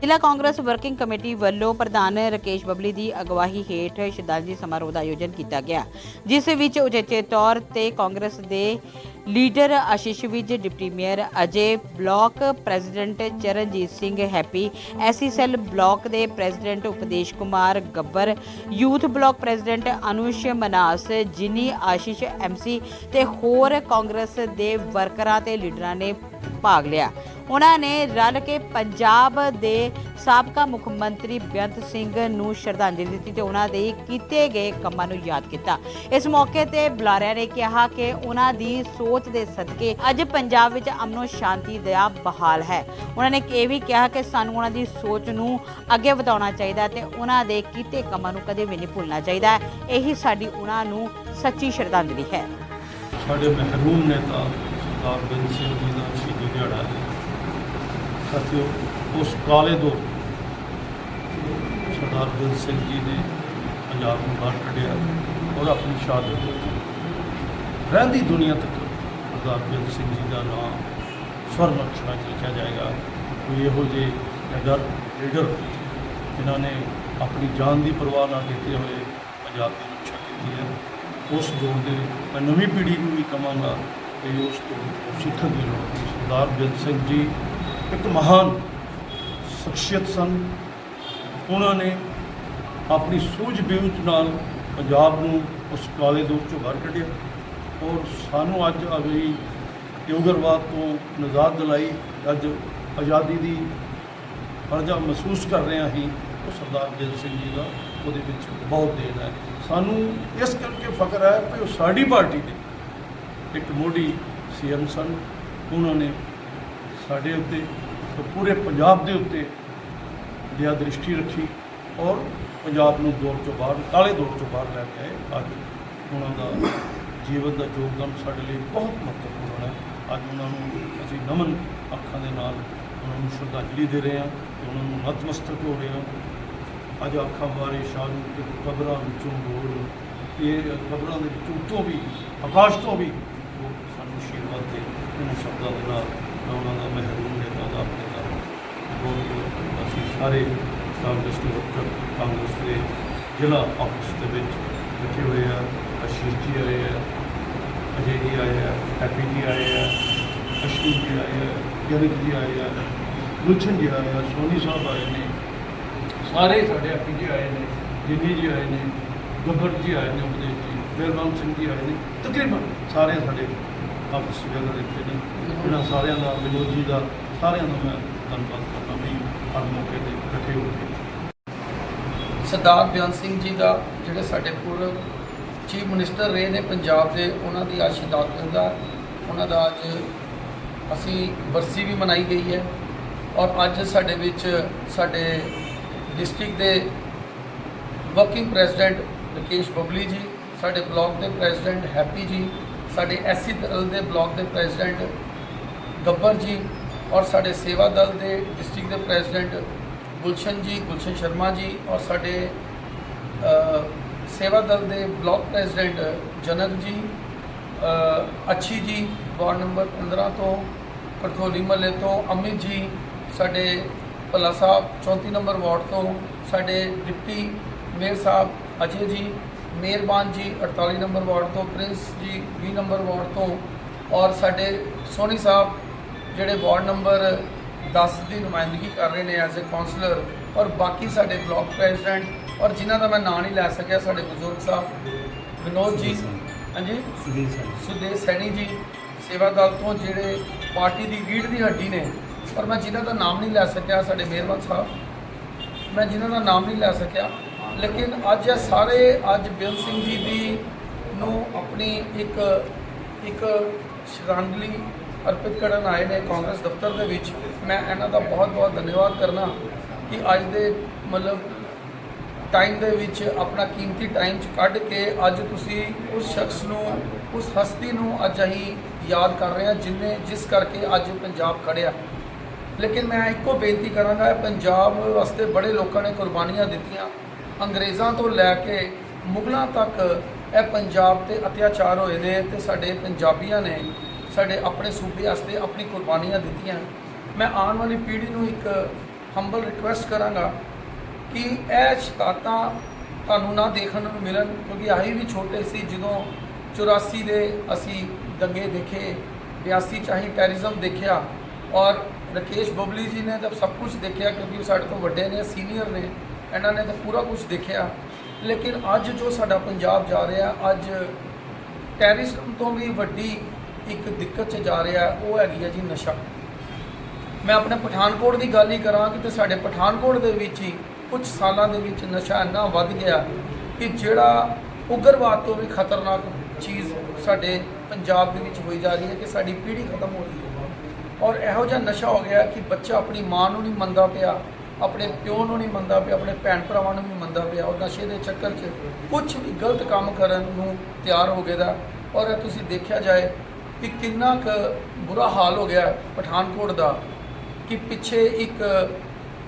ਜ਼ਿਲ੍ਹਾ Congress working committee ਵੱਲੋਂ ਪ੍ਰਧਾਨ ਰਕੇਸ਼ ਬਬਲੀ ਦੀ ਅਗਵਾਈ ਹੇਠ ਸ਼ਰਧਾਂਜਲੀ ਸਮਾਰੋਹ ਦਾ ਆਯੋਜਨ ਕੀਤਾ ਗਿਆ, ਜਿਸ ਵਿੱਚ ਉਚੇਚੇ ਤੌਰ ਤੇ ਕਾਂਗਰਸ ਦੇ leader Ashish Vij deputy mayor Ajay block president Charanjit Singh, Happy SC cell block ਦੇ president Updesh Kumar, Gabbar youth block president Anush Manas, ਜਿਨੀ ਆਸ਼ੀਸ਼ ਐਮਸੀ ਤੇ ਹੋਰ ਕਾਂਗਰਸ ਦੇ ਵਰਕਰਾਂ ਤੇ ਲੀਡਰਾਂ ਨੇ ਭਾਗ ਲਿਆ। ਉਹਨਾਂ ਨੇ ਰਲ ਕੇ ਪੰਜਾਬ ਦੇ ਸਾਬਕਾ ਮੁੱਖ ਮੰਤਰੀ ਬੇਅੰਤ ਸਿੰਘ ਨੂੰ ਸ਼ਰਧਾਂਜਲੀ ਦਿੱਤੀ ਤੇ ਉਹਨਾਂ ਦੇ ਕੀਤੇ ਗਏ ਕੰਮਾਂ ਨੂੰ ਯਾਦ ਕੀਤਾ। ਇਸ ਮੌਕੇ ਤੇ ਬੁਲਾਰਿਆਂ ਨੇ ਕਿਹਾ ਕਿ ਉਹਨਾਂ ਦੀ ਸੋਚ ਦੇ ਸਦਕੇ ਅੱਜ ਪੰਜਾਬ ਵਿੱਚ ਅਮਨੋ ਸ਼ਾਂਤੀ ਦਾ ਬਹਾਲ ਹੈ। ਉਹਨਾਂ ਨੇ ਇਹ ਵੀ ਕਿਹਾ ਕਿ ਸਾਨੂੰ ਉਹਨਾਂ ਦੀ ਸੋਚ ਨੂੰ ਅੱਗੇ ਵਧਾਉਣਾ ਚਾਹੀਦਾ ਹੈ ਤੇ ਉਹਨਾਂ ਦੇ ਕੀਤੇ ਕੰਮਾਂ ਨੂੰ ਕਦੇ ਵੀ ਨਹੀਂ ਭੁੱਲਣਾ ਚਾਹੀਦਾ। ਇਹੀ ਸਾਡੀ ਉਹਨਾਂ ਨੂੰ ਸੱਚੀ ਸ਼ਰਧਾਂਜਲੀ ਹੈ। ਸਾਡੇ ਮਹਿਰੂਮ ਨੇਤਾ ਸਰਦਾਰ ਬੇਅੰਤ ਸਿੰਘ ਜੀ ਦਾ ਸ਼ਹੀਦੀ ਦਿਹਾੜਾ ਹੈ। ਸਾਥੀਓ, ਉਸ ਕਾਲੇ ਦੌਰ ਸਰਦਾਰ ਬੇਅੰਤ ਸਿੰਘ ਜੀ ਨੇ ਪੰਜਾਬ ਨੂੰ ਬਾਹਰ ਕੱਢਿਆ ਔਰ ਆਪਣੀ ਸ਼ਹਾਦਤ ਦਿੱਤੀ। ਰਹਿੰਦੀ ਦੁਨੀਆ ਤੱਕ ਸਰਦਾਰ ਬੇਅੰਤ ਸਿੰਘ ਜੀ ਦਾ ਨਾਮ ਸਵਰਨ ਅਕਸ਼ਰਾਂ 'ਚ ਲਿਖਿਆ ਜਾਏਗਾ। ਕੋਈ ਇਹੋ ਜਿਹੇ ਲੀਡਰ ਲੀਡਰ ਜਿਨ੍ਹਾਂ ਨੇ ਆਪਣੀ ਜਾਨ ਦੀ ਪਰਵਾਹ ਨਾ ਕੀਤੇ ਹੋਏ ਪੰਜਾਬ ਦੀ ਰੱਖਿਆ ਕੀਤੀ ਹੈ, ਉਸ ਦੌਰ ਦੇ ਮੈਂ ਨਵੀਂ ਪੀੜ੍ਹੀ ਨੂੰ ਵੀ ਕਹਾਂਗਾ ਕਿ ਉਸ ਤੋਂ ਸਿੱਖਣ ਦੀ ਲੋੜ ਹੈ ਸਰਦਾਰ ਬੇਅੰਤ ਸਿੰਘ ਜੀ ਇੱਕ ਮਹਾਨ ਸ਼ਖਸੀਅਤ ਸਨ। ਉਹਨਾਂ ਨੇ ਆਪਣੀ ਸੂਝ-ਬੂਝ ਨਾਲ ਪੰਜਾਬ ਨੂੰ ਉਸ ਕਾਲੇ ਦੌਰ ਚੋਂ ਬਾਹਰ ਕੱਢਿਆ ਔਰ ਸਾਨੂੰ ਅੱਜ ਅਗਲੀ ਯੋਗਰਵਾਦ ਤੋਂ ਨਿਜਾਤ ਦਿਲਾਈ। ਅੱਜ ਆਜ਼ਾਦੀ ਦੀ ਫਰਜ਼ਾ ਮਹਿਸੂਸ ਕਰ ਰਹੇ ਹਾਂ ਹੀ ਉਹ ਸਰਦਾਰ ਬੇਅੰਤ ਸਿੰਘ ਜੀ ਦਾ ਉਹਦੇ ਵਿੱਚ ਬਹੁਤ ਦੇਣ ਹੈ ਸਾਨੂੰ ਇਸ ਕਰਕੇ ਫਖਰ ਹੈ ਕਿ ਉਹ ਸਾਡੀ ਪਾਰਟੀ ਦੇ ਇੱਕ ਮੋਢੀ ਸੀਐਮ ਸਨ। ਉਹਨਾਂ ਨੇ ਸਾਡੇ ਉੱਤੇ ਤੇ ਪੂਰੇ ਪੰਜਾਬ ਦੇ ਉੱਤੇ ਦਿਆ ਦ੍ਰਿਸ਼ਟੀ ਰੱਖੀ ਔਰ ਪੰਜਾਬ ਨੂੰ ਦੌਰ ਤੋਂ ਬਾਹਰ, ਕਾਲੇ ਦੌਰ ਤੋਂ ਬਾਹਰ ਲੈ ਕੇ ਆਏ। ਅੱਜ ਉਹਨਾਂ ਦਾ ਜੀਵਨ ਦਾ ਯੋਗਦਾਨ ਸਾਡੇ ਲਈ ਬਹੁਤ ਮਹੱਤਵਪੂਰਨ ਹੈ। ਅੱਜ ਉਹਨਾਂ ਨੂੰ ਅਸੀਂ ਨਮਨ ਅੱਖਾਂ ਦੇ ਨਾਲ ਉਹਨਾਂ ਨੂੰ ਸ਼ਰਧਾਂਜਲੀ ਦੇ ਰਹੇ ਹਾਂ ਉਹਨਾਂ ਨੂੰ ਨਤਮਸਤਕ ਹੋ ਰਹੇ ਹਾਂ। ਅੱਜ ਅੱਖਾਂ ਬਾਰੇ ਸ਼ਾਹ ਨੂੰ ਕਬਰਾਂ ਵਿੱਚੋਂ ਬੋਲ ਇਹ ਕਬਰਾਂ ਦੇ ਵਿੱਚੋਂ ਉੱਤੋਂ ਵੀ, ਆਕਾਸ਼ ਤੋਂ ਵੀ ਉਹ ਸਾਨੂੰ ਆਸ਼ੀਰਵਾਦ ਦੇ ਇਹਨਾਂ ਸ਼ਬਦਾਂ ਦੇ ਨਾਲ ਮੈਂ ਉਹਨਾਂ ਦਾ ਮਹਿਰੂਮ ਨੇਤਾ ਦਾ ਆਪਣੇ ਦਾ ਬਹੁਤ ਅਸੀਂ ਸਾਰੇ ਕਾਂਗਰਸ ਦੇ ਵਰਕਰ ਕਾਂਗਰਸ ਦੇ ਜ਼ਿਲ੍ਹਾ ਆਫਿਸ ਦੇ ਵਿੱਚ ਬੈਠੇ ਹੋਏ ਆ ਆਸ਼ੀਸ਼ ਜੀ ਆਏ ਆ ਅਜੇ ਜੀ ਆਏ ਆ ਹੈਪੀ ਜੀ ਆਏ ਆ ਅਸ਼ੂ ਜੀ ਆਏ ਆ ਯਰਿਕ ਜੀ ਆਏ ਆ ਗੁਲਸ਼ਨ ਜੀ ਆਏ ਆ ਸੋਨੀ ਸਾਹਿਬ ਆਏ ਨੇ ਸਾਰੇ ਸਾਡੇ ਹੈਪੀ ਜੀ ਆਏ ਨੇ ਜਿੰਨੀ ਜੀ ਆਏ ਨੇ ਗੱਬਰ ਜੀ ਆਏ ਨੇ ਉਪਦੇਸ਼ ਜੀ ਸਿੰਘ ਜੀ ਆਏ ਨੇ। ਤਕਰੀਬਨ ਸਾਰੇ ਸਾਡੇ ਆਪਸ ਵਿੱਚ ਗੱਲ ਇੱਥੇ ਨੇ। ਇਹਨਾਂ ਸਾਰਿਆਂ ਦਾ ਵਿਨੋਦ ਜੀ ਦਾ, ਸਾਰਿਆਂ ਦਾ ਮੈਂ ਧੰਨਵਾਦ ਕਰਦਾ ਵੀ ਹਰ ਮੌਕੇ ਤੇ ਇਕੱਠੇ ਹੋ ਕੇ। ਸਰਦਾਰ ਬਿਆਨ ਸਿੰਘ ਜੀ ਦਾ ਜਿਹੜੇ ਸਾਡੇ ਪੂਰਵ ਚੀਫ ਮਿਨਿਸਟਰ ਰਹੇ ਨੇ ਪੰਜਾਬ ਦੇ, ਉਹਨਾਂ ਦੀ ਆਸ਼ੀਰਵਾਦ ਸ਼ਹਾਦਤ ਦਾ, ਉਹਨਾਂ ਦਾ ਅੱਜ ਅਸੀਂ ਬਰਸੀ ਵੀ ਮਨਾਈ ਗਈ ਹੈ। ਔਰ ਅੱਜ ਸਾਡੇ ਵਿੱਚ ਸਾਡੇ ਡਿਸਟ੍ਰਿਕਟ ਦੇ ਵਰਕਿੰਗ ਪ੍ਰੈਜ਼ੀਡੈਂਟ ਰਕੇਸ਼ ਬਬਲੀ ਜੀ ਸਾਡੇ ਬਲਾਕ ਦੇ ਪ੍ਰੈਜ਼ੀਡੈਂਟ ਹੈਪੀ ਜੀ, ਸਾਡੇ ਐਸਸੀ ਦਲ ਦੇ ਬਲਾਕ ਦੇ ਪ੍ਰੈਜ਼ੀਡੈਂਟ ਗੱਬਰ ਜੀ ਔਰ ਸਾਡੇ ਸੇਵਾ ਦਲ ਦੇ ਡਿਸਟ੍ਰਿਕਟ ਦੇ ਪ੍ਰੈਜ਼ੀਡੈਂਟ ਗੁਲਸ਼ਨ ਜੀ, ਗੁਲਸ਼ਨ ਸ਼ਰਮਾ ਜੀ ਔਰ ਸਾਡੇ ਸੇਵਾ ਦਲ ਦੇ ਬਲਾਕ ਪ੍ਰੈਜ਼ੀਡੈਂਟ ਜਨਕ ਜੀ ਅੱਛੀ ਜੀ ਵਾਰਡ ਨੰਬਰ 15 ਤੋਂ, ਕਠੋਲੀ ਮਹੱਲੇ ਤੋਂ, ਅਮਿਤ ਜੀ ਸਾਡੇ ਭਲਾ ਸਾਹਿਬ 34 ਨੰਬਰ ਵਾਰਡ ਤੋਂ, ਸਾਡੇ ਡਿਪਟੀ ਮੇਅਰ ਸਾਹਿਬ ਅਜੇ ਜੀ ਮਿਹਰਬਾਨ ਜੀ 48 ਨੰਬਰ ਵਾਰਡ ਤੋਂ ਪ੍ਰਿੰਸ ਜੀ 20 ਨੰਬਰ ਵਾਰਡ ਤੋਂ ਔਰ ਸਾਡੇ ਸੋਨੀ ਸਾਹਿਬ ਜਿਹੜੇ ਵਾਰਡ ਨੰਬਰ 10 ਦੀ ਨੁਮਾਇੰਦਗੀ ਕਰ ਰਹੇ ਨੇ ਐਜ਼ ਅ ਕਾਉਂਸਲਰ ਔਰ ਬਾਕੀ ਸਾਡੇ ਬਲਾਕ ਪ੍ਰੈਜ਼ੀਡੈਂਟ ਔਰ ਜਿਨ੍ਹਾਂ ਦਾ ਮੈਂ ਨਾਂ ਨਹੀਂ ਲੈ ਸਕਿਆ ਸਾਡੇ ਬਜ਼ੁਰਗ ਸਾਹਿਬ ਵਿਨੋਦ ਜੀ ਹਾਂਜੀ? ਸੁਦੇਸ਼ ਸੈਣੀ। ਜੀ ਸੇਵਾ ਦਲ ਤੋਂ ਜਿਹੜੇ ਪਾਰਟੀ ਦੀ ਰੀੜ ਦੀ ਹੱਡੀ ਨੇ ਪਰ ਮੈਂ ਜਿਨ੍ਹਾਂ ਦਾ ਨਾਮ ਨਹੀਂ ਲੈ ਸਕਿਆ ਸਾਡੇ ਮਿਹਰਬਾਨ ਸਾਹਿਬ ਮੈਂ ਜਿਨ੍ਹਾਂ ਦਾ ਨਾਮ ਨਹੀਂ ਲੈ ਸਕਿਆ ਲੇਕਿਨ ਅੱਜ ਇਹ ਸਾਰੇ, ਅੱਜ ਬਿਲ ਸਿੰਘ ਜੀ ਦੀ ਨੂੰ ਆਪਣੀ ਇੱਕ ਇੱਕ ਸ਼ਰਧਾਂਜਲੀ ਅਰਪਿਤ ਕਰਨ ਆਏ ਨੇ ਕਾਂਗਰਸ ਦਫ਼ਤਰ ਦੇ ਵਿੱਚ। ਮੈਂ ਇਹਨਾਂ ਦਾ ਬਹੁਤ ਬਹੁਤ ਧੰਨਵਾਦ ਕਰਨਾ ਕਿ ਅੱਜ ਦੇ ਮਤਲਬ ਟਾਈਮ ਦੇ ਵਿੱਚ ਆਪਣਾ ਕੀਮਤੀ ਟਾਈਮ ਚ ਕੱਢ ਕੇ ਅੱਜ ਤੁਸੀਂ ਉਸ ਸ਼ਖਸ ਨੂੰ, ਉਸ ਹਸਤੀ ਨੂੰ ਅੱਜ ਅਸੀਂ ਯਾਦ ਕਰ ਰਹੇ ਹਾਂ, ਜਿਨੇ, ਜਿਸ ਕਰਕੇ ਅੱਜ ਪੰਜਾਬ ਖੜਿਆ ਲੇਕਿਨ ਮੈਂ ਇੱਕੋ ਬੇਨਤੀ ਕਰਾਂਗਾ, ਪੰਜਾਬ ਵਾਸਤੇ ਬੜੇ ਲੋਕਾਂ ਨੇ ਕੁਰਬਾਨੀਆਂ ਦਿੱਤੀਆਂ। ਅੰਗਰੇਜ਼ਾਂ ਤੋਂ ਲੈ ਕੇ ਮੁਗਲਾਂ ਤੱਕ ਇਹ ਪੰਜਾਬ ਤੇ ਅਤਿਆਚਾਰ ਹੋਏ ਨੇ ਤੇ ਸਾਡੇ ਪੰਜਾਬੀਆਂ ਨੇ ਸਾਡੇ ਆਪਣੇ ਸੂਬੇ ਵਾਸਤੇ ਆਪਣੀ ਕੁਰਬਾਨੀਆਂ ਦਿੱਤੀਆਂ। ਮੈਂ ਆਉਣ ਵਾਲੀ ਪੀੜ੍ਹੀ ਨੂੰ ਇੱਕ ਹੰਬਲ ਰਿਕੁਐਸਟ ਕਰਾਂਗਾ ਕਿ ਇਹ ਸ਼ਿਕਾਇਤਾਂ ਤੁਹਾਨੂੰ ਨਾ ਦੇਖਣ ਨੂੰ ਮਿਲਣ, ਕਿਉਂਕਿ ਆਹੀ ਵੀ ਛੋਟੇ ਸੀ, ਜਦੋਂ 84 ਦੇ ਅਸੀਂ ਦੰਗੇ ਦੇਖੇ 82 ਚਾਹੀ ਟੈਰਰਿਜ਼ਮ ਦੇਖਿਆ ਔਰ ਰਕੇਸ਼ ਬਬਲੀ ਜੀ ਨੇ ਤਾਂ ਸਭ ਕੁਝ ਦੇਖਿਆ ਕਿਉਂਕਿ ਉਹ ਸਾਡੇ ਤੋਂ ਵੱਡੇ ਨੇ ਸੀਨੀਅਰ ਨੇ। ਇਹਨਾਂ ਨੇ ਤਾਂ ਪੂਰਾ ਕੁਝ ਦੇਖਿਆ। ਲੇਕਿਨ ਅੱਜ ਜੋ ਸਾਡਾ ਪੰਜਾਬ ਜਾ ਰਿਹਾ, ਅੱਜ ਟੈਰਰਿਜ਼ਮ ਤੋਂ ਵੀ ਵੱਡੀ ਇੱਕ ਦਿੱਕਤ 'ਚ ਜਾ ਰਿਹਾ, ਉਹ ਹੈਗੀ ਹੈ ਜੀ ਨਸ਼ਾ। ਮੈਂ ਆਪਣੇ ਪਠਾਨਕੋਟ ਦੀ ਗੱਲ ਹੀ ਕਰਾਂ ਕਿ ਤੇ ਸਾਡੇ ਪਠਾਨਕੋਟ ਦੇ ਵਿੱਚ ਹੀ ਕੁਝ ਸਾਲਾਂ ਦੇ ਵਿੱਚ ਨਸ਼ਾ ਇੰਨਾ ਵੱਧ ਗਿਆ ਕਿ ਜਿਹੜਾ ਉਗਰਵਾਦ ਤੋਂ ਵੀ ਖਤਰਨਾਕ ਚੀਜ਼ ਸਾਡੇ ਪੰਜਾਬ ਦੇ ਵਿੱਚ ਹੋਈ ਜਾ ਰਹੀ ਹੈ ਕਿ ਸਾਡੀ ਪੀੜ੍ਹੀ ਖਤਮ ਹੋ ਰਹੀ ਹੈ। ਔਰ ਇਹੋ ਜਿਹਾ ਨਸ਼ਾ ਹੋ ਗਿਆ ਕਿ ਬੱਚਾ ਆਪਣੀ ਮਾਂ ਨੂੰ ਨਹੀਂ ਮੰਨਦਾ ਪਿਆ। ਆਪਣੇ ਪਿਓ ਨੂੰ ਨਹੀਂ ਮੰਨਦਾ ਪਿਆ, ਆਪਣੇ ਭੈਣ ਭਰਾਵਾਂ ਨੂੰ ਵੀ ਮੰਨਦਾ ਪਿਆ ਔਰ ਨਸ਼ੇ ਦੇ ਚੱਕਰ 'ਚ ਕੁਝ ਵੀ ਗਲਤ ਕੰਮ ਕਰਨ ਨੂੰ ਤਿਆਰ ਹੋ ਗਿਆ ਦਾ। ਔਰ ਤੁਸੀਂ ਦੇਖਿਆ ਜਾਏ ਕਿ ਕਿੰਨਾ ਕੁ ਬੁਰਾ ਹਾਲ ਹੋ ਗਿਆ ਪਠਾਨਕੋਟ ਦਾ, ਕਿ ਪਿੱਛੇ ਇੱਕ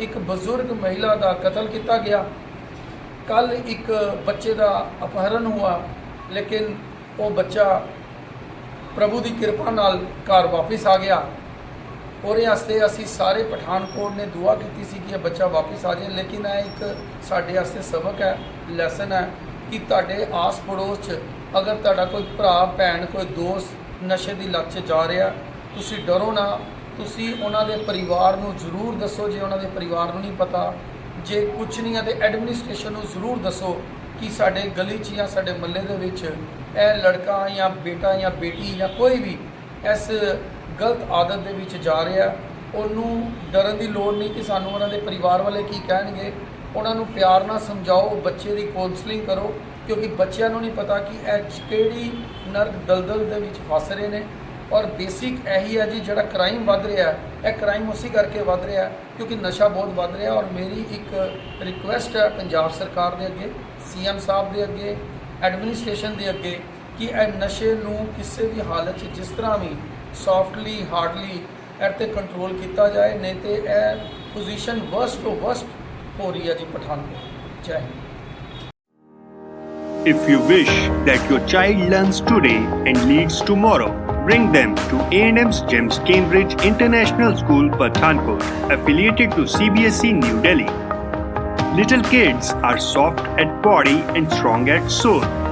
ਇੱਕ ਬਜ਼ੁਰਗ ਮਹਿਲਾ ਦਾ ਕਤਲ ਕੀਤਾ ਗਿਆ। ਕੱਲ ਇੱਕ ਬੱਚੇ ਦਾ ਅਪਹਰਨ ਹੋਇਆ, ਲੇਕਿਨ ਉਹ ਬੱਚਾ ਪ੍ਰਭੂ ਦੀ ਕਿਰਪਾ ਨਾਲ ਘਰ ਵਾਪਸ ਆ ਗਿਆ। ਉਹਦੇ ਵਾਸਤੇ ਅਸੀਂ ਸਾਰੇ ਪਠਾਨਕੋਟ ਨੇ ਦੁਆ ਕੀਤੀ ਸੀ ਕਿ ਇਹ ਬੱਚਾ ਵਾਪਸ ਆ ਜਾਏ, ਲੇਕਿਨ ਇਹ ਇੱਕ ਸਾਡੇ ਵਾਸਤੇ ਸਬਕ ਹੈ ਲੈਸਨ ਹੈ ਕਿ ਤੁਹਾਡੇ ਆਸ ਪੜੋਸ 'ਚ ਅਗਰ ਤੁਹਾਡਾ ਕੋਈ ਭਰਾ, ਭੈਣ, ਕੋਈ ਦੋਸਤ ਨਸ਼ੇ ਦੀ ਲੱਤ 'ਚ ਜਾ ਰਿਹਾ, ਤੁਸੀਂ ਡਰੋ ਨਾ, ਤੁਸੀਂ ਉਹਨਾਂ ਦੇ ਪਰਿਵਾਰ ਨੂੰ ਜ਼ਰੂਰ ਦੱਸੋ, ਜੇ ਉਹਨਾਂ ਦੇ ਪਰਿਵਾਰ ਨੂੰ ਨਹੀਂ ਪਤਾ, ਜੇ ਕੁਝ ਨਹੀਂ ਹੈ ਤੇ ਐਡਮਿਨਿਸਟ੍ਰੇਸ਼ਨ ਨੂੰ ਜ਼ਰੂਰ ਦੱਸੋ ਕਿ ਸਾਡੇ ਗਲੀ 'ਚ ਜਾਂ ਸਾਡੇ ਮੱਲੇ ਦੇ ਵਿੱਚ ਇਹ ਲੜਕਾ ਜਾਂ ਬੇਟਾ ਜਾਂ ਬੇਟੀ ਜਾਂ ਕੋਈ ਵੀ ਇਸ ਗਲਤ ਆਦਤ ਦੇ ਵਿੱਚ ਜਾ ਰਿਹਾ ਉਹਨੂੰ ਡਰਨ ਦੀ ਲੋੜ ਨਹੀਂ ਕਿ ਸਾਨੂੰ ਉਹਨਾਂ ਦੇ ਪਰਿਵਾਰ ਵਾਲੇ ਕੀ ਕਹਿਣਗੇ। ਉਹਨਾਂ ਨੂੰ ਪਿਆਰ ਨਾਲ ਸਮਝਾਓ, ਬੱਚੇ ਦੀ ਕਾਉਂਸਲਿੰਗ ਕਰੋ, ਕਿਉਂਕਿ ਬੱਚਿਆਂ ਨੂੰ ਨਹੀਂ ਪਤਾ ਕਿ ਇਹ ਕਿਹੜੀ ਨਰਕ ਦਲਦਲ ਦੇ ਵਿੱਚ ਫਸ ਰਹੇ ਨੇ। ਔਰ ਬੇਸਿਕ ਇਹੀ ਹੈ ਜੀ, ਜਿਹੜਾ ਕ੍ਰਾਈਮ ਵੱਧ ਰਿਹਾ ਇਹ ਕ੍ਰਾਈਮ ਉਸੇ ਕਰਕੇ ਵੱਧ ਰਿਹਾ ਕਿਉਂਕਿ ਨਸ਼ਾ ਬਹੁਤ ਵੱਧ ਰਿਹਾ ਔਰ ਮੇਰੀ ਇੱਕ ਰਿਕੁਐਸਟ ਹੈ ਪੰਜਾਬ ਸਰਕਾਰ ਦੇ ਅੱਗੇ ਸੀਐਮ ਸਾਹਿਬ ਦੇ ਅੱਗੇ ਐਡਮਿਨਿਸਟ੍ਰੇਸ਼ਨ ਦੇ ਅੱਗੇ ਕਿ ਇਹ ਨਸ਼ੇ ਨੂੰ ਕਿਸੇ ਵੀ ਹਾਲਤ 'ਚ ਜਿਸ ਤਰ੍ਹਾਂ ਵੀ ਸੌਫਟਲੀ ਹਾਰਡਲੀ ਇਹ 'ਤੇ ਕੰਟਰੋਲ ਕੀਤਾ ਜਾਏ ਨਹੀਂ ਤੇ ਇਹ ਪੋਜੀਸ਼ਨ ਵਰਸਟ ਤੋਂ ਵਰਸਟ ਹੋ ਰਹੀ ਹੈ ਜੀ ਪਠਾਨਕੋਟ ਜੈ Hind If you wish that your child learns today and leads tomorrow, bring them to A&M's GEMS Cambridge International School, Pathankot, affiliated to CBSE E New Delhi. Little kids are soft at body and strong at soul.